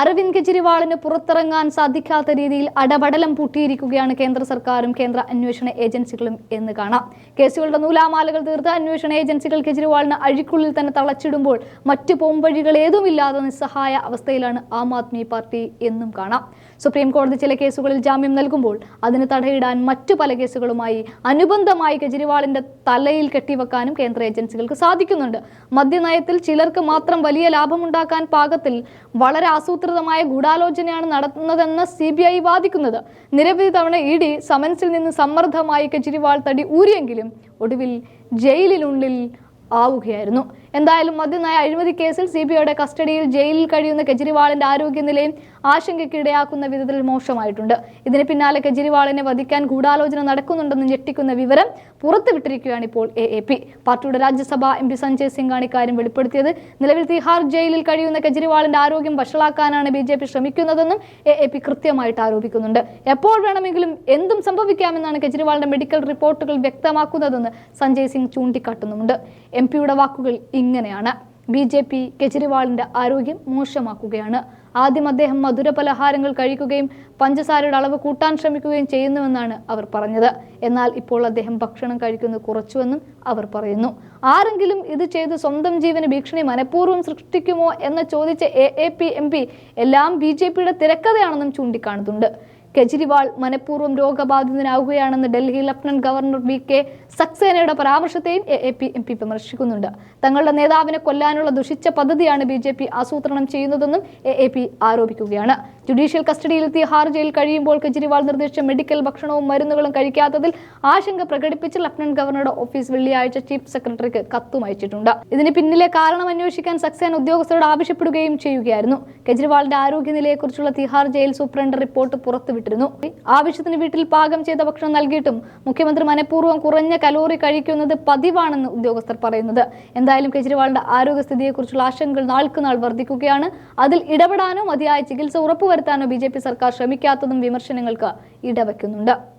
അരവിന്ദ് കെജ്രിവാളിന് പുറത്തിറങ്ങാൻ സാധിക്കാത്ത രീതിയിൽ അടപടലം പൂട്ടിയിരിക്കുകയാണ് കേന്ദ്ര സർക്കാരും കേന്ദ്ര അന്വേഷണ ഏജൻസികളും എന്ന് കാണാം. കേസുകളുടെ നൂലാമാലകൾ തീർത്ത് അന്വേഷണ ഏജൻസികൾ കെജ്രിവാളിന് അഴിക്കുള്ളിൽ തന്നെ തളച്ചിടുമ്പോൾ മറ്റു പോംവഴികൾ ഏതുമില്ലാതെ നിസ്സഹായ അവസ്ഥയിലാണ് ആം ആദ്മി പാർട്ടി എന്നും കാണാം. സുപ്രീം കോടതി ചില കേസുകളിൽ ജാമ്യം നൽകുമ്പോൾ അതിന് തടയിടാൻ മറ്റു പല കേസുകളുമായി അനുബന്ധമായി കെജ്രിവാളിന്റെ തലയിൽ കെട്ടിവെക്കാനും കേന്ദ്ര ഏജൻസികൾക്ക് സാധിക്കുന്നുണ്ട്. മദ്യനയത്തിൽ ചിലർക്ക് മാത്രം വലിയ ലാഭമുണ്ടാക്കാൻ പാകത്തിൽ വളരെ ആസൂത്രിതമായ ഗൂഢാലോചനയാണ് നടത്തുന്നതെന്ന് സി ബി ഐ വാദിക്കുന്നത്. നിരവധി തവണ ഇ ഡി സമൻസിൽ നിന്ന് സമ്മർദ്ദമായി കെജ്രിവാൾ തടി ഊരിയെങ്കിലും ഒടുവിൽ ജയിലിനുള്ളിൽ ആവുകയായിരുന്നു. എന്തായാലും മദ്യനയ അഴിമതി കേസിൽ സി ബി ഐയുടെ കസ്റ്റഡിയിൽ ജയിലിൽ കഴിയുന്ന കെജ്രിവാളിന്റെ ആരോഗ്യനിലയും ആശങ്കയ്ക്കിടയാക്കുന്ന വിധത്തിൽ മോശമായിട്ടുണ്ട്. ഇതിന് പിന്നാലെ കെജ്രിവാളിനെ വധിക്കാൻ ഗൂഢാലോചന നടക്കുന്നുണ്ടെന്ന് ഞെട്ടിക്കുന്ന വിവരം പുറത്തുവിട്ടിരിക്കുകയാണ് ഇപ്പോൾ എ എ പി പാർട്ടിയുടെ രാജ്യസഭാ എം പി സഞ്ജയ് സിംഗാണ് ഇക്കാര്യം വെളിപ്പെടുത്തിയത്. നിലവിൽ തിഹാർ ജയിലിൽ കഴിയുന്ന കെജ്രിവാളിന്റെ ആരോഗ്യം വഷളാക്കാനാണ് ബി ജെ പി ശ്രമിക്കുന്നതെന്നും എ എ പി കൃത്യമായിട്ട് ആരോപിക്കുന്നുണ്ട്. എപ്പോൾ വേണമെങ്കിലും എന്തും സംഭവിക്കാമെന്നാണ് കെജ്രിവാളിന്റെ മെഡിക്കൽ റിപ്പോർട്ടുകൾ വ്യക്തമാക്കുന്നതെന്ന് സഞ്ജയ് സിംഗ് ചൂണ്ടിക്കാട്ടുന്നുമുണ്ട്. എം പിയുടെ വാക്കുകൾ ഇങ്ങനെയാണ്. ബി ജെ പി കെജ്രിവാളിന്റെ ആരോഗ്യം മോശമാക്കുകയാണ്. ആദ്യം അദ്ദേഹം മധുര പലഹാരങ്ങൾ കഴിക്കുകയും പഞ്ചസാരയുടെ അളവ് കൂട്ടാൻ ശ്രമിക്കുകയും ചെയ്യുന്നുവെന്നാണ് അവർ പറഞ്ഞത്. എന്നാൽ ഇപ്പോൾ അദ്ദേഹം ഭക്ഷണം കഴിക്കുന്നത് കുറച്ചുവെന്നും അവർ പറയുന്നു. ആരെങ്കിലും ഇത് ചെയ്ത് സ്വന്തം ജീവന് ഭീഷണി മനഃപൂർവം സൃഷ്ടിക്കുമോ എന്ന് ചോദിച്ച A A P M P എല്ലാം ബി ജെ പിയുടെ തിരക്കഥയാണെന്നും ചൂണ്ടിക്കാണുന്നുണ്ട്. കെജ്രിവാൾ മനഃപൂർവം രോഗബാധിതനാവുകയാണെന്ന് Delhi lieutenant governor V K സക്സേനയുടെ പരാമർശത്തെയും എ പി വിമർശിക്കുന്നുണ്ട്. തങ്ങളുടെ നേതാവിനെ കൊല്ലാനുള്ള ദുഷിച്ച പദ്ധതിയാണ് ബി ജെ പി ആസൂത്രണം ചെയ്യുന്നതെന്നും എ എ പി ആരോപിക്കുകയാണ്. ജുഡീഷ്യൽ കസ്റ്റഡിയിലെത്തിയ ഹാർ ജയിൽ കഴിയുമ്പോൾ കെജ്രിവാൾ നിർദ്ദേശിച്ച മെഡിക്കൽ ഭക്ഷണവും മരുന്നുകളും കഴിക്കാത്തതിൽ ആശങ്ക പ്രകടിപ്പിച്ച് ലഫ്റ്റനന്റ് ഗവർണറുടെ ഓഫീസ് വെള്ളിയാഴ്ച ചീഫ് സെക്രട്ടറിക്ക് കത്തും അയച്ചിട്ടുണ്ട്. ഇതിന് പിന്നിലെ കാരണം അന്വേഷിക്കാൻ സക്സേന ഉദ്യോഗസ്ഥരോട് ആവശ്യപ്പെടുകയും ചെയ്യുകയായിരുന്നു. കെജ്രിവാളിന്റെ ആരോഗ്യനിലയെക്കുറിച്ചുള്ള തിഹാർ ജയിൽ സൂപ്രണ്ട് റിപ്പോർട്ട് പുറത്തുവിട്ടിരുന്നു ആവശ്യത്തിന് വീട്ടിൽ പാകം ചെയ്ത ഭക്ഷണം നൽകിയിട്ടും മുഖ്യമന്ത്രി മനഃപൂർവം കുറഞ്ഞ കലോറി കഴിക്കുന്നത് പതിവാണെന്ന് ഉദ്യോഗസ്ഥർ പറയുന്നത്. എന്തായാലും കെജ്രിവാളിന്റെ ആരോഗ്യസ്ഥിതിയെക്കുറിച്ചുള്ള ആശങ്കകൾ നാൾക്കുനാൾ വർദ്ധിക്കുകയാണ്. അതിൽ ഇടപെടാനോ മതിയായ ചികിത്സ ഉറപ്പുവരുത്താനോ ബി സർക്കാർ ശ്രമിക്കാത്തതും വിമർശനങ്ങൾക്ക് ഇടവെക്കുന്നുണ്ട്.